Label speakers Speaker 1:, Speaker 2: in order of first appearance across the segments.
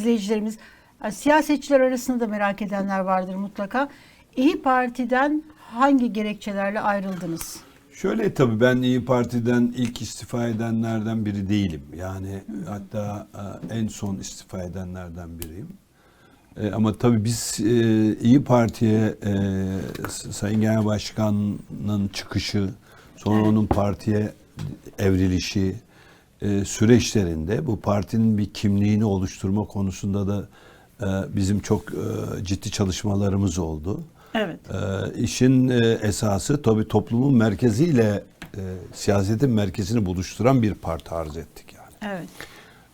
Speaker 1: izleyicilerimiz, siyasetçiler arasında da merak edenler vardır mutlaka. İyi Parti'den hangi gerekçelerle ayrıldınız?
Speaker 2: Şöyle tabii ben İyi Parti'den ilk istifa edenlerden biri değilim. Yani hatta e, en son istifa edenlerden biriyim. E, ama tabii biz e, İyi Parti'ye Sayın Genel Başkan'ın çıkışı, sonra onun partiye evrilişi e, süreçlerinde bu partinin bir kimliğini oluşturma konusunda da e, bizim çok e, ciddi çalışmalarımız oldu.
Speaker 1: Evet.
Speaker 2: Ee, işin e, esası tabii toplumun merkeziyle e, siyasetin merkezini buluşturan bir parti arz ettik yani.
Speaker 1: Evet.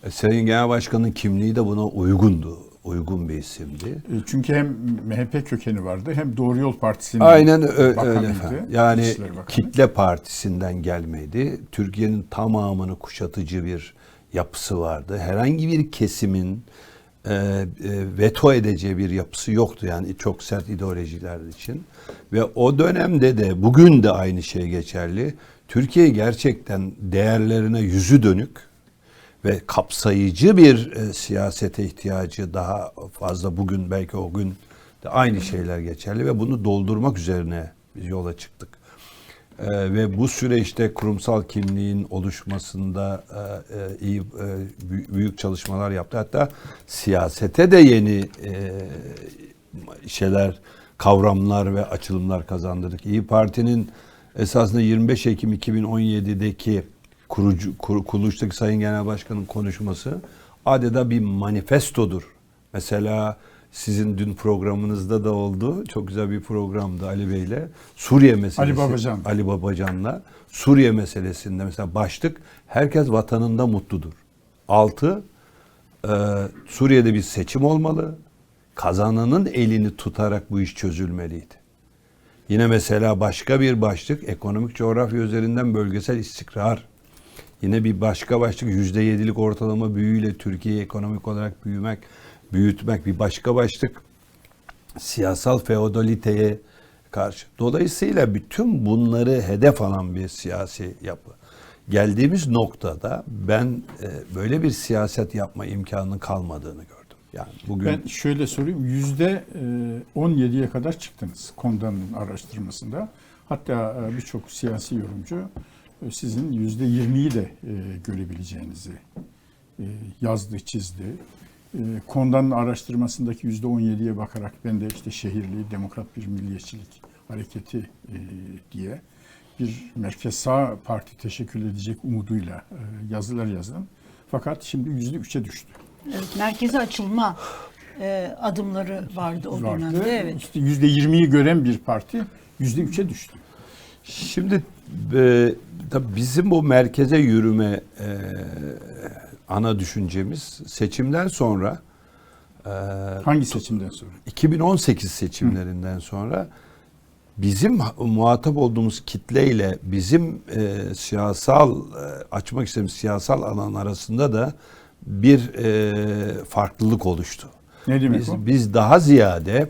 Speaker 2: E, Sayın Genel Başkan'ın kimliği de buna uygundu. Uygun bir isimdi.
Speaker 3: E, Çünkü hem MHP kökeni vardı hem Doğru Yol Partisi'nin
Speaker 2: Aynen öyle. efendim. Yani kitle partisinden gelmeydi. Türkiye'nin tamamını kuşatıcı bir yapısı vardı. Herhangi bir kesimin e, e, veto edeceği bir yapısı yoktu yani çok sert ideolojiler için. Ve o dönemde de bugün de aynı şey geçerli. Türkiye gerçekten değerlerine yüzü dönük ve kapsayıcı bir e, siyasete ihtiyacı daha fazla bugün belki o gün de aynı şeyler geçerli ve bunu doldurmak üzerine biz yola çıktık. E, ve bu süreçte kurumsal kimliğin oluşmasında e, e, iyi e, bü- büyük çalışmalar yaptı. Hatta siyasete de yeni e, şeyler, kavramlar ve açılımlar kazandırdık. İyi Parti'nin esasında 25 Ekim 2017'deki kurucu kur, kuruluştaki Sayın Genel Başkan'ın konuşması adeta bir manifestodur. Mesela sizin dün programınızda da oldu. Çok güzel bir programdı Ali Bey'le. Suriye meselesi.
Speaker 3: Ali Babacan.
Speaker 2: Ali Babacan'la. Suriye meselesinde mesela başlık herkes vatanında mutludur. Altı e, Suriye'de bir seçim olmalı. Kazananın elini tutarak bu iş çözülmeliydi. Yine mesela başka bir başlık ekonomik coğrafya üzerinden bölgesel istikrar. Yine bir başka başlık yüzde yedilik ortalama büyüyle Türkiye'yi ekonomik olarak büyümek, büyütmek bir başka başlık. Siyasal feodaliteye karşı. Dolayısıyla bütün bunları hedef alan bir siyasi yapı. Geldiğimiz noktada ben e, böyle bir siyaset yapma imkanının kalmadığını gördüm. Yani bugün
Speaker 3: Ben şöyle sorayım. Yüzde e, 17'ye kadar çıktınız Konda'nın araştırmasında. Hatta e, birçok siyasi yorumcu e, sizin yüzde 20'yi de e, görebileceğinizi e, yazdı, çizdi. E, Konda'nın araştırmasındaki yüzde 17'ye bakarak ben de işte şehirli, demokrat bir milliyetçilik hareketi diye bir merkez sağ parti teşekkül edecek umuduyla yazılar yazdım. Fakat şimdi yüzde 3'e düştü.
Speaker 1: evet. Merkeze açılma e, adımları vardı o
Speaker 3: vardı.
Speaker 1: dönemde. Evet.
Speaker 3: İşte yüzde 20'yi gören bir parti yüzde 3'e düştü.
Speaker 2: Şimdi e, tabii bizim bu merkeze yürüme e, ana düşüncemiz seçimden sonra e,
Speaker 3: Hangi seçimden sonra?
Speaker 2: 2018 seçimlerinden sonra bizim muhatap olduğumuz kitleyle bizim e, siyasal e, açmak istediğimiz siyasal alan arasında da bir e, farklılık oluştu.
Speaker 3: Ne demek
Speaker 2: Biz,
Speaker 3: o?
Speaker 2: biz daha ziyade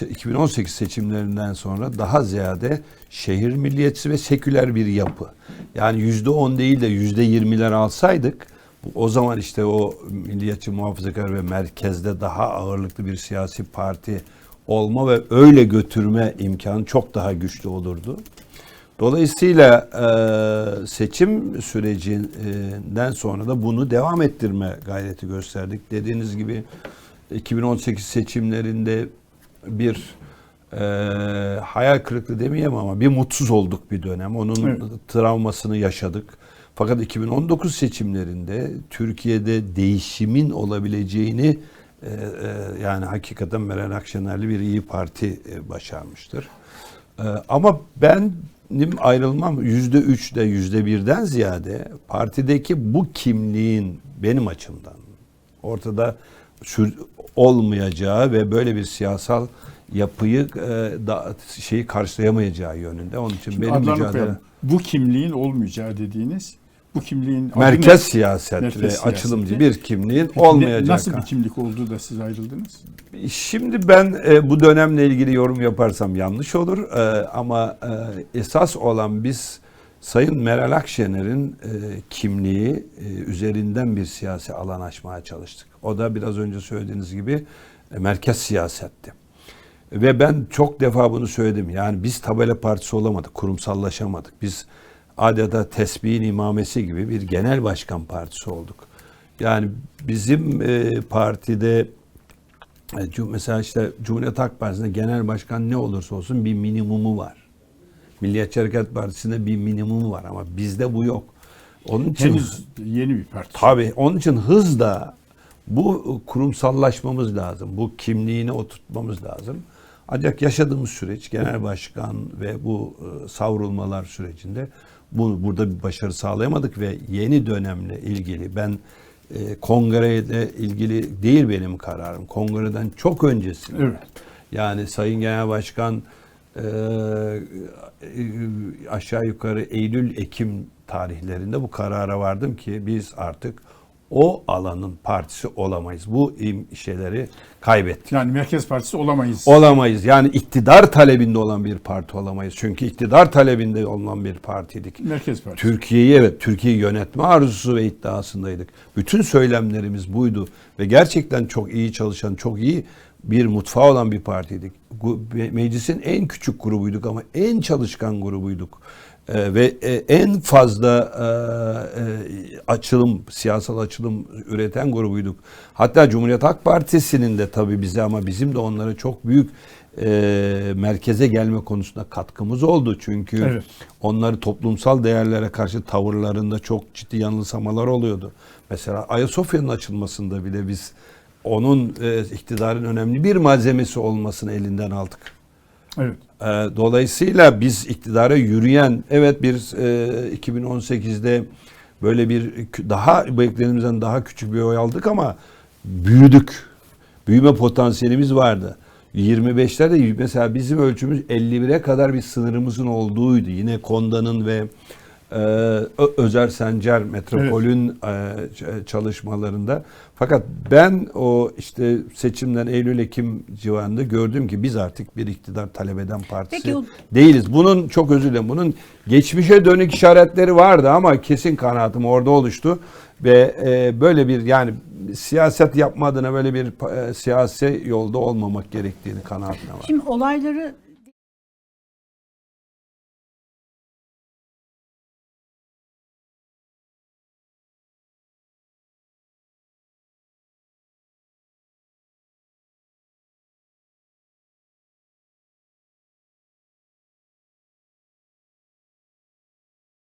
Speaker 2: 2018 seçimlerinden sonra daha ziyade şehir milliyetçisi ve seküler bir yapı. Yani yüzde on değil de yüzde yirmiler alsaydık o zaman işte o milliyetçi muhafazakar ve merkezde daha ağırlıklı bir siyasi parti olma ve öyle götürme imkanı çok daha güçlü olurdu. Dolayısıyla e, seçim sürecinden sonra da bunu devam ettirme gayreti gösterdik. Dediğiniz gibi 2018 seçimlerinde bir e, hayal kırıklığı demeyeyim ama bir mutsuz olduk bir dönem. Onun
Speaker 3: Evet.
Speaker 2: travmasını yaşadık. Fakat 2019 seçimlerinde Türkiye'de değişimin olabileceğini e, e, yani hakikaten Meral Akşener'li bir iyi Parti e, başarmıştır. E, ama benim ayrılmam yüzde üçte yüzde birden ziyade partideki bu kimliğin benim açımdan ortada sür- olmayacağı ve böyle bir siyasal yapıyı e, da, şeyi karşılayamayacağı yönünde. Onun için
Speaker 3: Şimdi
Speaker 2: benim mücadele
Speaker 3: koyalım. Bu kimliğin olmayacağı dediğiniz bu kimliğin adı
Speaker 2: merkez
Speaker 3: ne?
Speaker 2: siyaset
Speaker 3: Merkez
Speaker 2: ve
Speaker 3: siyaseti.
Speaker 2: açılımcı bir kimliğin
Speaker 3: Peki
Speaker 2: olmayacağı.
Speaker 3: Nasıl bir kimlik oldu da siz ayrıldınız?
Speaker 2: Şimdi ben e, bu dönemle ilgili yorum yaparsam yanlış olur E, ama e, esas olan biz Sayın Meral Akşener'in e, kimliği e, üzerinden bir siyasi alan açmaya çalıştık. O da biraz önce söylediğiniz gibi e, merkez siyasetti. Ve ben çok defa bunu söyledim. Yani biz tabela partisi olamadık, kurumsallaşamadık. Biz adeta tesbihin imamesi gibi bir genel başkan partisi olduk. Yani bizim e, partide e, mesela işte Cumhuriyet Halk Partisi'nde genel başkan ne olursa olsun bir minimumu var. Milliyetçi Hareket Partisi'nde bir minimumu var ama bizde bu yok. Onun için
Speaker 3: Henüz yeni bir parti.
Speaker 2: Tabii onun için hızla bu kurumsallaşmamız lazım. Bu kimliğini oturtmamız lazım. Ancak yaşadığımız süreç genel başkan ve bu e, savrulmalar sürecinde bu burada bir başarı sağlayamadık ve yeni dönemle ilgili ben e, kongreyle ilgili değil benim kararım. Kongreden çok öncesinde.
Speaker 3: Evet.
Speaker 2: Yani Sayın Genel Başkan e, e, aşağı yukarı Eylül-Ekim tarihlerinde bu karara vardım ki biz artık o alanın partisi olamayız. Bu şeyleri kaybettik.
Speaker 3: Yani Merkez Partisi olamayız.
Speaker 2: Olamayız. Yani iktidar talebinde olan bir parti olamayız. Çünkü iktidar talebinde olan bir partiydik.
Speaker 3: Merkez Partisi.
Speaker 2: Türkiye'yi evet Türkiye'yi yönetme arzusu ve iddiasındaydık. Bütün söylemlerimiz buydu ve gerçekten çok iyi çalışan, çok iyi bir mutfağı olan bir partiydik. Meclisin en küçük grubuyduk ama en çalışkan grubuyduk. Ee, ve e, en fazla e, e, açılım, siyasal açılım üreten grubuyduk. Hatta Cumhuriyet Halk Partisi'nin de tabii bize ama bizim de onlara çok büyük e, merkeze gelme konusunda katkımız oldu. Çünkü
Speaker 3: Evet.
Speaker 2: onları toplumsal değerlere karşı tavırlarında çok ciddi yanılsamalar oluyordu. Mesela Ayasofya'nın açılmasında bile biz onun e, iktidarın önemli bir malzemesi olmasını elinden aldık.
Speaker 3: Evet.
Speaker 2: E, dolayısıyla biz iktidara yürüyen, evet bir e, 2018'de böyle bir daha beklediğimizden daha küçük bir oy aldık ama büyüdük. Büyüme potansiyelimiz vardı. 25'lerde mesela bizim ölçümüz 51'e kadar bir sınırımızın olduğuydu. Yine Konda'nın ve e, Özer Sencer Metropol'ün e, ç- çalışmalarında. Fakat ben o işte seçimden Eylül-Ekim civarında gördüm ki biz artık bir iktidar talep eden partisi
Speaker 1: Peki o-
Speaker 2: değiliz. Bunun çok özür dilerim. Bunun geçmişe dönük işaretleri vardı ama kesin kanaatim orada oluştu ve e, böyle bir yani siyaset yapma adına böyle bir e, siyasi yolda olmamak gerektiğini kanaatine var.
Speaker 1: Şimdi olayları